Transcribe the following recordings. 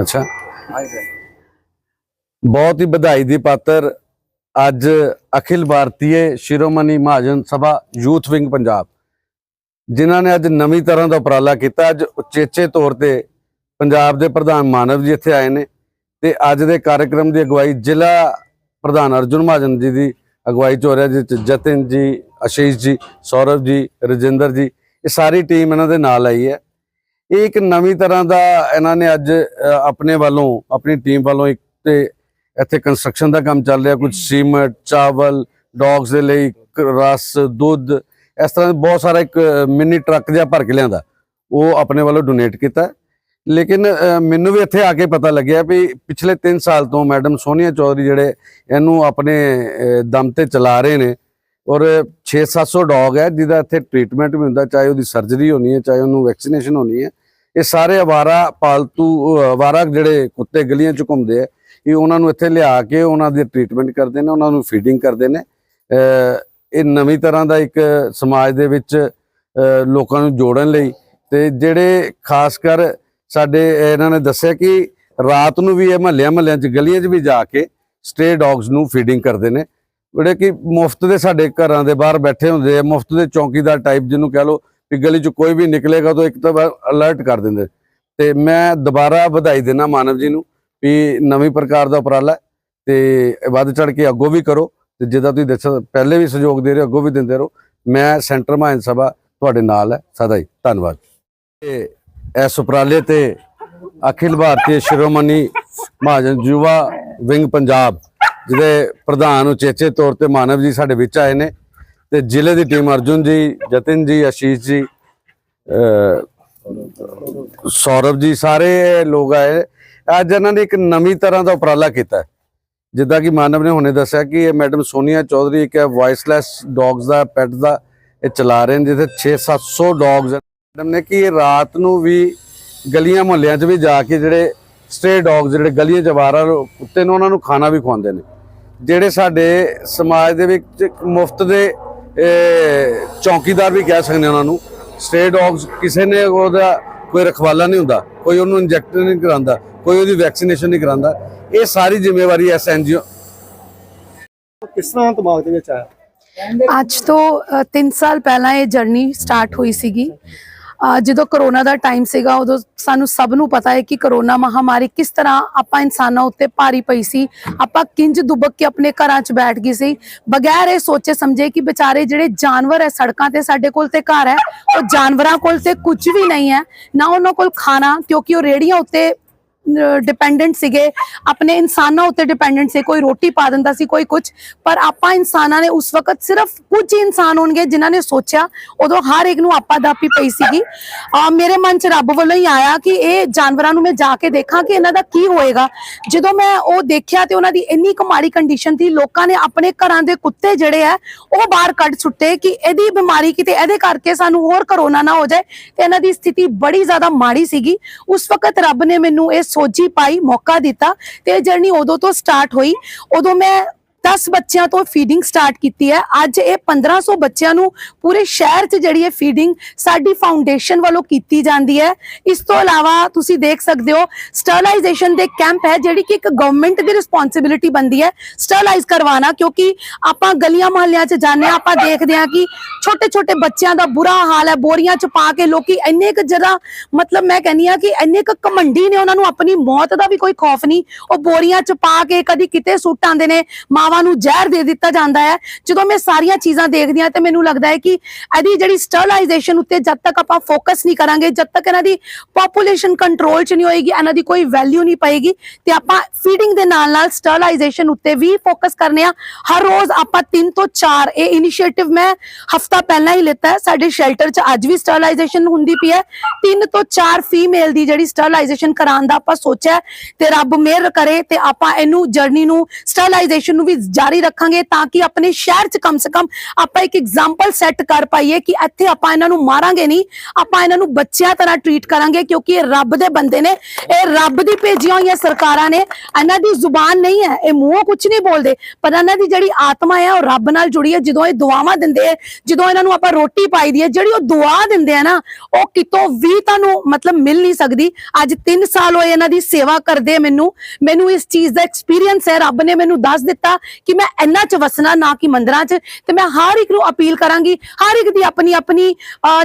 ਅੱਛਾ। ਹਾਂਜੀ। ਸਰ ਬਹੁਤ ਹੀ ਵਧਾਈ ਦੀ ਪਾਤਰ ਅੱਜ ਅਖਿਲ ਭਾਰਤੀ ਸ਼ਿਰੋਮਣੀ ਮਹਾਜਨ ਸਭਾ ਯੂਥ ਵਿੰਗ ਪੰਜਾਬ ਜਿਨ੍ਹਾਂ ਨੇ ਅੱਜ ਨਵੀਂ ਤਰ੍ਹਾਂ ਦਾ ਉਪਰਾਲਾ ਕੀਤਾ। ਅੱਜ ਉਚੇਚੇ ਤੌਰ ਤੇ ਪੰਜਾਬ ਦੇ ਪ੍ਰਧਾਨ ਮਾਨਵ ਜੀ ਇੱਥੇ ਆਏ ਨੇ ਤੇ ਅੱਜ ਦੇ ਕਾਰਜਕ੍ਰਮ ਦੀ ਅਗਵਾਈ ਜ਼ਿਲ੍ਹਾ ਪ੍ਰਧਾਨ ਅਰਜੁਨ ਮਹਾਜਨ ਜੀ ਦੀ ਅਗਵਾਈ ਚ ਹੋ ਰਿਹਾ ਜਿਸ ਜਤਿਨ ਜੀ ਆਸ਼ੀਸ਼ ਜੀ ਸੌਰਵ ਜੀ ਰਜਿੰਦਰ ਜੀ ਇਹ ਸਾਰੀ ਟੀਮ ਇਹਨਾਂ ਦੇ ਨਾਲ ਆਈ ਹੈ। ਇਹ ਇੱਕ ਨਵੀਂ ਤਰ੍ਹਾਂ ਦਾ ਇਹਨਾਂ ਨੇ ਅੱਜ ਆਪਣੇ ਵੱਲੋਂ, ਆਪਣੀ ਟੀਮ ਵੱਲੋਂ ਇੱਕ ਤੇ ਇੱਥੇ ਕੰਸਟਰਕਸ਼ਨ ਦਾ ਕੰਮ ਚੱਲ ਰਿਹਾ, ਕੁਝ ਸੀਮਟ, ਚਾਵਲ ਡੌਗਸ ਦੇ ਲਈ ਕ- ਰਸ, ਦੁੱਧ, ਇਸ ਤਰ੍ਹਾਂ ਦੇ ਬਹੁਤ ਸਾਰਾ ਇੱਕ ਮਿੰਨੀ ਟਰੱਕ ਜਿਹਾ ਭਰ ਕੇ ਲਿਆਂਦਾ। ਉਹ ਆਪਣੇ ਵੱਲੋਂ ਡੋਨੇਟ ਕੀਤਾ। ਲੇਕਿਨ ਮੈਨੂੰ ਵੀ ਇੱਥੇ ਆ ਕੇ ਪਤਾ ਲੱਗਿਆ ਵੀ ਪਿਛਲੇ 3 ਸਾਲ ਤੋਂ ਮੈਡਮ ਸੋਨੀਆ ਚੌਧਰੀ ਜਿਹੜੇ ਇਹਨੂੰ ਆਪਣੇ ਦਮ ਤੇ ਚਲਾ ਰਹੇ ਨੇ ਔਰ 6-700 ਡੌਗ ਹੈ ਜਿਹਦਾ ਇੱਥੇ ਟ੍ਰੀਟਮੈਂਟ ਵੀ ਹੁੰਦਾ ਚਾਹੇ ਉਹਦੀ ਸਰਜਰੀ ਹੋਣੀ ਹੈ ਚਾਹੇ ਉਹਨੂੰ ਵੈਕਸੀਨੇਸ਼ਨ ਹੋਣੀ ਹੈ। ਇਹ ਸਾਰੇ ਅਵਾਰਾ ਪਾਲਤੂ ਅ, ਅਵਾਰਾ ਜਿਹੜੇ ਕੁੱਤੇ ਗਲੀਆਂ 'ਚ ਘੁੰਮਦੇ ਆ ਇਹ ਉਹਨਾਂ ਨੂੰ ਇੱਥੇ ਲਿਆ ਕੇ ਉਹਨਾਂ ਦੀ ਟ੍ਰੀਟਮੈਂਟ ਕਰਦੇ ਨੇ ਉਹਨਾਂ ਨੂੰ ਫੀਡਿੰਗ ਕਰਦੇ ਨੇ। ਇਹ ਨਵੀਂ ਤਰ੍ਹਾਂ ਦਾ ਇੱਕ ਸਮਾਜ ਦੇ ਵਿੱਚ ਲੋਕਾਂ ਨੂੰ ਜੋੜਨ ਲਈ ਤੇ ਜਿਹੜੇ ਖਾਸ ਕਰ ਸਾਡੇ ਇਹਨਾਂ ਨੇ ਦੱਸਿਆ ਕਿ ਰਾਤ ਨੂੰ ਵੀ ਇਹ ਮਹੱਲਿਆਂ ਮਹੱਲਿਆਂ 'ਚ ਗਲੀਆਂ 'ਚ ਵੀ ਜਾ ਕੇ ਸਟੇ ਡੌਗਸ ਨੂੰ ਫੀਡਿੰਗ ਕਰਦੇ ਨੇ। ਜਿਹੜੇ ਕਿ ਮੁਫਤ ਦੇ ਸਾਡੇ ਘਰਾਂ ਦੇ ਬਾਹਰ ਬੈਠੇ ਹੁੰਦੇ ਆ, ਮੁਫਤ ਦੇ ਚੌਕੀਦਾਰ ਟਾਈਪ ਜਿਹਨੂੰ ਕਹਿ ਲਓ ਵੀ ਗਲੀ 'ਚ ਕੋਈ ਵੀ ਨਿਕਲੇਗਾ ਤਾਂ ਇੱਕ ਤਾਂ ਅਲਰਟ ਕਰ ਦਿੰਦੇ। ਤੇ ਮੈਂ ਦੁਬਾਰਾ ਵਧਾਈ ਦੇਣਾ ਮਾਨਵ ਜੀ ਨੂੰ ਵੀ ਨਵੀਂ ਪ੍ਰਕਾਰ ਦਾ ਉਪਰਾਲਾ ਹੈ ਤੇ ਵੱਧ ਚੜ ਕੇ ਅੱਗੋਂ ਵੀ ਕਰੋ ਤੇ ਜਿੱਦਾਂ ਤੁਸੀਂ ਦੱਸਿਆ, ਪਹਿਲੇ ਵੀ ਸਹਿਯੋਗ ਦੇ ਰਹੇ ਹੋ, ਅੱਗੋਂ ਵੀ ਦਿੰਦੇ ਰਹੋ। ਮੈਂ ਸੈਂਟਰ ਮਾਇਨ ਸਭਾ ਤੁਹਾਡੇ ਨਾਲ ਹੈ, ਸਦਾ ਹੀ। ਧੰਨਵਾਦ। ਤੇ ਇਸ ਉਪਰਾਲੇ ਤੇ ਅਖਿਲ ਭਾਰਤੀ ਸ਼੍ਰੋਮਣੀ ਮਹਾਜਨ ਯੁਵਾ ਵਿੰਗ ਪੰਜਾਬ ਜਿਹਦੇ ਪ੍ਰਧਾਨ ਉਚੇਚੇ ਤੌਰ ਤੇ ਮਾਨਵ ਜੀ ਸਾਡੇ ਵਿੱਚ ਆਏ ਨੇ ਤੇ ਜ਼ਿਲ੍ਹੇ ਦੀ ਟੀਮ ਅਰਜੁਨ ਜੀ, ਜਤਿਨ ਜੀ, ਅਸ਼ੀਸ਼ ਜੀ, ਅਹ, ਸੌਰਵ ਜੀ, ਸਾਰੇ ਲੋਕ ਆਏ ਅੱਜ ਇਹਨਾਂ ਨੇ ਇੱਕ ਨਵੀਂ ਤਰ੍ਹਾਂ ਦਾ ਉਪਰਾਲਾ ਕੀਤਾ। ਜਿੱਦਾਂ ਕਿ ਮਾਨਵ ਨੇ ਹੁਣੇ ਦੱਸਿਆ ਕਿ ਇਹ ਮੈਡਮ ਸੋਨੀਆ ਚੌਧਰੀ ਇੱਕ ਵਾਇਸਲੈਸ ਡੌਗਸ ਦਾ ਪੈਟ ਦਾ ਇਹ ਚਲਾ ਰਹੇ ਨੇ, ਜਿੱਥੇ 6-700 ਡੌਗਸ ਮੈਡਮ ਨੇ ਕਿ ਇਹ ਰਾਤ ਨੂੰ ਵੀ ਗਲੀਆਂ ਮੁਹੱਲਿਆਂ 'ਚ ਵੀ ਜਾ ਕੇ ਜਿਹੜੇ ਸਟੇ ਡੌਗਸ ਜਿਹੜੇ ਗਲੀਆਂ 'ਚ ਆਵਾਰਾ ਕੁੱਤੇ ਨੇ, ਉਹਨਾਂ ਨੂੰ ਖਾਣਾ ਵੀ ਖਵਾਉਂਦੇ ਨੇ। ਜਿਹੜੇ ਸਾਡੇ ਸਮਾਜ ਦੇ ਵਿੱਚ ਮੁਫਤ ਦੇ ਚੌਕੀਦਾਰ ਵੀ ਕਹਿ ਸਕਦੇ ਉਹਨਾਂ ਨੂੰ। ਸਟੇ ਡੌਗਸ ਕਿਸੇ ਨੇ ਉਹਦਾ ਕੋਈ ਰਖਵਾਲਾ ਨਹੀਂ ਹੁੰਦਾ ਕੋਈ ਉਹਨੂੰ ਇੰਜੈਕਟ ਨਹੀਂ ਕਰਾਉਂਦਾ ਕੋਈ ਉਹਦੀ ਵੈਕਸੀਨੇਸ਼ਨ ਨਹੀਂ ਕਰਾਉਂਦਾ। ਇਹ ਸਾਰੀ ਜ਼ਿੰਮੇਵਾਰੀ ਐਸ ਐਨਜੀਓ ਕਿਸ ਤਰ੍ਹਾਂ ਦਿਮਾਗ ਦੇ ਵਿੱਚ ਆਇਆ? ਅੱਜ ਤੋਂ 3 ਸਾਲ ਪਹਿਲਾਂ ਇਹ ਜਰਨੀ ਸਟਾਰਟ ਹੋਈ ਸੀਗੀ। ਜਦੋਂ ਕਰੋਨਾ ਦਾ ਟਾਈਮ ਸੀਗਾ, ਉਦੋਂ ਸਾਨੂੰ ਸਭ ਨੂੰ ਪਤਾ ਹੈ ਕਿ ਕਰੋਨਾ ਮਹਾਮਾਰੀ ਕਿਸ ਤਰ੍ਹਾਂ ਆਪਾਂ ਇਨਸਾਨਾਂ ਉੱਤੇ ਭਾਰੀ ਪਈ ਸੀ। ਆਪਾਂ ਕਿੰਜ ਦੁਬਕ ਕੇ ਆਪਣੇ ਘਰਾਂ 'ਚ ਬੈਠ ਗਏ ਸੀ। ਬਗੈਰ ਇਹ ਸੋਚੇ ਸਮਝੇ ਕਿ ਵਿਚਾਰੇ ਜਿਹੜੇ ਜਾਨਵਰ ਹੈ, ਸੜਕਾਂ ਤੇ ਸਾਡੇ ਕੋਲ ਤੇ ਘਰ ਹੈ, ਉਹ ਜਾਨਵਰਾਂ ਕੋਲ ਤੇ ਕੁਝ ਵੀ ਨਹੀਂ ਹੈ। ਨਾ ਉਹਨਾਂ ਕੋਲ ਖਾਣਾ, ਕਿਉਂਕਿ ਉਹ ਰੇੜੀਆਂ ਉੱਤੇ ਡਿਪੈਂਡੈਂਟ ਸੀਗੇ, ਆਪਣੇ ਇਨਸਾਨਾਂ ਉੱਤੇ ਡਿਪੈਂਡੈਂਟ ਸੀ, ਕੋਈ ਰੋਟੀ ਪਾ ਦਿੰਦਾ ਸੀ, ਕੋਈ ਕੁਝ ਪਰ ਆਪਾਂ ਇਨਸਾਨਾਂ ਨੇ ਉਸ ਵਕਤ ਸਿਰਫ ਕੁਝ ਇਨਸਾਨ ਹੋਣਗੇ ਜਿਨ੍ਹਾਂ ਨੇ ਸੋਚਿਆ, ਉਦੋਂ ਹਰ ਇੱਕ ਨੂੰ ਆਪਾ ਦਾਪੀ ਪਈ ਸੀਗੀ। ਮੇਰੇ ਮਨ 'ਚ ਰੱਬ ਵੱਲੋਂ ਹੀ ਆਇਆ ਕਿ ਇਹ ਜਾਨਵਰਾਂ ਨੂੰ ਮੈਂ ਜਾ ਕੇ ਦੇਖਾਂ ਕਿ ਇਹਨਾਂ ਦਾ ਕੀ ਹੋਏਗਾ। ਜਦੋਂ ਮੈਂ ਉਹ ਦੇਖਿਆ ਤੇ ਉਹਨਾਂ ਦੀ ਇੰਨੀ ਕੁ ਮਾੜੀ ਕੰਡੀਸ਼ਨ ਸੀ, ਲੋਕਾਂ ਨੇ ਆਪਣੇ ਘਰਾਂ ਦੇ ਕੁੱਤੇ ਜਿਹੜੇ ਆ, ਉਹ ਬਾਹਰ ਕੱਢ ਸੁੱਟੇ ਕਿ ਇਹਦੀ ਬਿਮਾਰੀ ਕਿਤੇ ਇਹਦੇ ਕਰਕੇ ਸਾਨੂੰ ਹੋਰ ਕਰੋਨਾ ਨਾ ਹੋ ਜਾਏ। ਤੇ ਇਹਨਾਂ ਦੀ ਸਥਿਤੀ ਬੜੀ ਜ਼ਿਆਦਾ ਮਾੜੀ ਸੀਗੀ। ਉਸ ਵਕਤ ਰੱਬ ਨੇ ਮੈਨੂੰ ਇਹ ਸੋਝੀ ਪਾਈ ਮੌਕਾ ਦਿੱਤਾ ਤੇ ਇਹ ਜਰਨੀ ਉਦੋਂ ਤੋਂ ਸਟਾਰਟ ਹੋਈ। ਉਦੋਂ ਮੈਂ 10 ਬੱਚਿਆਂ ਤੋਂ ਫੀਡਿੰਗ ਸਟਾਰਟ ਕੀਤੀ ਹੈ। ਅੱਜ ਇਹ 1500 ਬੱਚਿਆਂ ਨੂੰ ਪੂਰੇ ਸ਼ਹਿਰ 'ਚ ਜਿਹੜੀ ਹੈ ਫੀਡਿੰਗ ਸਾਡੀ ਫਾਊਂਡੇਸ਼ਨ ਵੱਲੋਂ ਕੀਤੀ ਜਾਂਦੀ ਹੈ। ਇਸ ਤੋਂ ਇਲਾਵਾ ਤੁਸੀਂ ਦੇਖ ਸਕਦੇ ਹੋ ਸਟਰਲਾਈਜੇਸ਼ਨ ਦੇ ਕੈਂਪ ਹੈ, ਜਿਹੜੀ ਕਿ ਇੱਕ ਗਵਰਨਮੈਂਟ ਦੀ ਰਿਸਪੌਂਸਿਬਿਲਿਟੀ ਬੰਦੀ ਹੈ ਸਟਰਲਾਈਜ਼ ਕਰਵਾਉਣਾ, ਕਿਉਂਕਿ ਆਪਾਂ ਗਲੀਆਂ ਮੁਹੱਲਿਆਂ 'ਚ ਜਾਂਦੇ ਹਾਂ, ਆਪਾਂ ਦੇਖਦੇ ਹਾਂ ਕਿ ਛੋਟੇ ਛੋਟੇ ਬੱਚਿਆਂ ਦਾ ਬੁਰਾ ਹਾਲ ਹੈ, ਬੋਰੀਆਂ 'ਚ ਪਾ ਕੇ ਲੋਕੀ ਇੰਨੇ ਕੁ ਜਰਾ ਮਤਲਬ ਮੈਂ ਕਹਿੰਨੀ ਆ ਕਿ ਇੰਨੇ ਕੁ ਕਮੰਡੀ ਨੇ ਉਹਨਾਂ ਨੂੰ ਆਪਣੀ ਮੌਤ ਦਾ ਵੀ ਕੋਈ ਖੌਫ ਨਹੀਂ। ਉਹ ਬੋਰੀਆਂ 'ਚ ਪਾ ਕੇ ਕਦੀ ਕਿਤੇ ਸੁੱਟ ਆਉਂਦੇ ਨੇ, ਮਾਂ ਮਾਵਾਂ ਨੂੰ ਜ਼ਹਿਰ ਦੇ ਦਿੱਤਾ ਜਾਂਦਾ ਹੈ। ਜਦੋਂ ਮੈਂ ਸਾਰੀਆਂ ਚੀਜ਼ਾਂ ਦੇਖਦੀ ਹਾਂ ਤੇ ਮੈਨੂੰ ਲੱਗਦਾ ਹੈ ਕਿ ਇਹਦੀ ਜਿਹੜੀ ਸਟਰਲਾਈਜੇਸ਼ਨ ਉੱਤੇ ਜਦ ਤੱਕ ਆਪਾਂ ਫੋਕਸ ਨਹੀਂ ਕਰਾਂਗੇ, ਜਦ ਤੱਕ ਇਹਨਾਂ ਦੀ ਪੋਪੂਲੇਸ਼ਨ ਕੰਟਰੋਲ 'ਚ ਨਹੀਂ ਹੋਏਗੀ, ਇਹਨਾਂ ਦੀ ਕੋਈ ਵੈਲਿਊ ਨਹੀਂ ਪਏਗੀ, ਤੇ ਆਪਾਂ ਫੀਡਿੰਗ ਦੇ ਨਾਲ ਨਾਲ ਸਟਰਲਾਈਜੇਸ਼ਨ ਉੱਤੇ ਵੀ ਫੋਕਸ ਕਰਨੇ ਆ ਹਰ ਰੋਜ਼ ਆਪਾਂ 3 ਤੋਂ 4 ਇਹ ਇਨੀਸ਼ੀਏਟਿਵ ਮੈਂ ਹਫਤਾ ਪਹਿਲਾਂ ਹੀ ਲਿੱਤਾ ਹੈ। ਸਾਡੇ ਸ਼ੈਲਟਰ 'ਚ ਅੱਜ ਵੀ ਸਟਰਲਾਈਜੇਸ਼ਨ ਹੁੰਦੀ ਪਈ ਹੈ। 3 ਤੋਂ 4 ਫੀਮੇਲ ਦੀ ਜਿਹੜੀ ਸਟਰਲਾਈਜੇਸ਼ਨ ਕਰਾਉਣ ਦਾ ਆਪਾਂ ਸੋਚਿਆ ਤੇ ਰੱਬ ਮਿਹਰ ਕਰੇ ਤੇ ਆਪਾਂ ਇਹਨੂੰ ਜਰਨੀ ਨੂੰ ਸਟਰਲਾਈਜੇਸ਼ਨ ਨੂੰ ਵੀ ਜਾਰੀ ਰੱਖਾਂਗੇ ਤਾਂ ਕਿ ਆਪਣੇ ਸ਼ਹਿਰ 'ਚ ਕਮ ਸੇ ਕਮ ਆਪਾਂ ਇੱਕ ਐਗਜ਼ਾਮਪਲ ਸੈੱਟ ਕਰ ਪਾਈਏ ਕਿ ਇੱਥੇ ਆਪਾਂ ਇਹਨਾਂ ਨੂੰ ਮਾਰਾਂਗੇ ਨਹੀਂ, ਆਪਾਂ ਇਹਨਾਂ ਨੂੰ ਬੱਚਿਆਂ ਤਰ੍ਹਾਂ ਟਰੀਟ ਕਰਾਂਗੇ ਕਿਉਂਕਿ ਇਹ ਰੱਬ ਦੇ ਬੰਦੇ ਨੇ, ਇਹ ਰੱਬ ਦੀ ਭੇਜੀਆਂ ਹੋਈਆਂ ਸਰਕਾਰਾਂ ਨੇ, ਇਹਨਾਂ ਦੀ ਜ਼ੁਬਾਨ ਨਹੀਂ ਹੈ, ਇਹ ਮੂੰਹੋਂ ਕੁਝ ਨਹੀਂ ਬੋਲਦੇ, ਪਰ ਇਹਨਾਂ ਦੀ ਜਿਹੜੀ ਆਤਮਾ ਹੈ ਉਹ ਰੱਬ ਨਾਲ ਜੁੜੀ ਹੈ, ਜਦੋਂ ਇਹ ਦੁਆਵਾਂ ਦਿੰਦੇ ਆ ਜਦੋਂ ਇਹਨਾਂ ਨੂੰ ਆਪਾਂ ਰੋਟੀ ਪਾਈ ਦੀ ਹੈ, ਜਿਹੜੀ ਉਹ ਦੁਆ ਦਿੰਦੇ ਆ ਨਾ, ਉਹ ਕਿਤੋਂ ਵੀ ਤੁਹਾਨੂੰ ਮਤਲਬ ਮਿਲ ਨਹੀਂ ਸਕਦੀ। ਅੱਜ 3 ਸਾਲ ਹੋਏ ਇਹਨਾਂ ਦੀ ਸੇਵਾ ਕਰਦੇ ਮੈਨੂੰ ਮੈਨੂੰ ਇਸ ਚੀਜ਼ ਦਾ ਐਕਸਪੀਰੀਅੰਸ ਹੈ, ਰੱਬ ਨੇ ਮੈਨੂੰ ਦੱਸ ਦਿੱਤਾ ਕਿ ਮੈਂ ਇੰਨਾ ਚ ਵਸਣਾ ਨਾ ਕਿ ਮੰਦਰਾਂ ਚ, ਤੇ ਮੈਂ ਹਰ ਇੱਕ ਨੂੰ ਅਪੀਲ ਕਰਾਂਗੀ, ਹਰ ਇੱਕ ਦੀ ਆਪਣੀ ਆਪਣੀ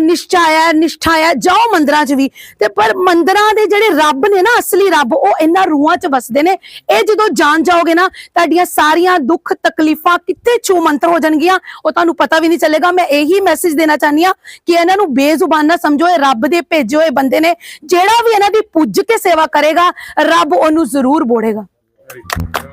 ਨਿਸ਼ਚਾ ਹੈ, ਨਿਸ਼ਠਾ ਹੈ, ਜਾਓ ਮੰਦਰਾਂ ਚ ਵੀ। ਤੇ ਪਰ ਮੰਦਰਾਂ ਦੇ ਜਿਹੜੇ ਰੱਬ ਨੇ ਨਾ, ਅਸਲੀ ਰੱਬ, ਉਹ ਇਹਨਾਂ ਰੂਹਾਂ ਚ ਵਸਦੇ ਨੇ, ਇਹ ਜਦੋਂ ਜਾਣ ਜਾਓਗੇ ਨਾ, ਤੁਹਾਡੀਆਂ ਸਾਰੀਆਂ ਦੁੱਖ ਤਕਲੀਫਾਂ ਕਿੱਥੇ ਛੂ ਮੰਤਰ ਹੋ ਜਾਣਗੀਆਂ, ਉਹ ਤੁਹਾਨੂੰ ਪਤਾ ਵੀ ਨਹੀਂ ਚੱਲੇਗਾ। ਮੈਂ ਇਹੀ ਮੈਸੇਜ ਦੇਣਾ ਚਾਹਨੀ ਆ ਕਿ ਇਹਨਾਂ ਨੂੰ ਬੇਜ਼ੁਬਾਨ ਨਾ ਸਮਝੋ, ਇਹ ਰੱਬ ਦੇ ਭੇਜੇ ਹੋਏ ਬੰਦੇ ਨੇ, ਜਿਹੜਾ ਵੀ ਇਹਨਾਂ ਦੀ ਪੁੱਜ ਕੇ ਸੇਵਾ ਕਰੇਗਾ, ਰੱਬ ਉਹਨੂੰ ਜ਼ਰੂਰ ਬੋੜੇਗਾ।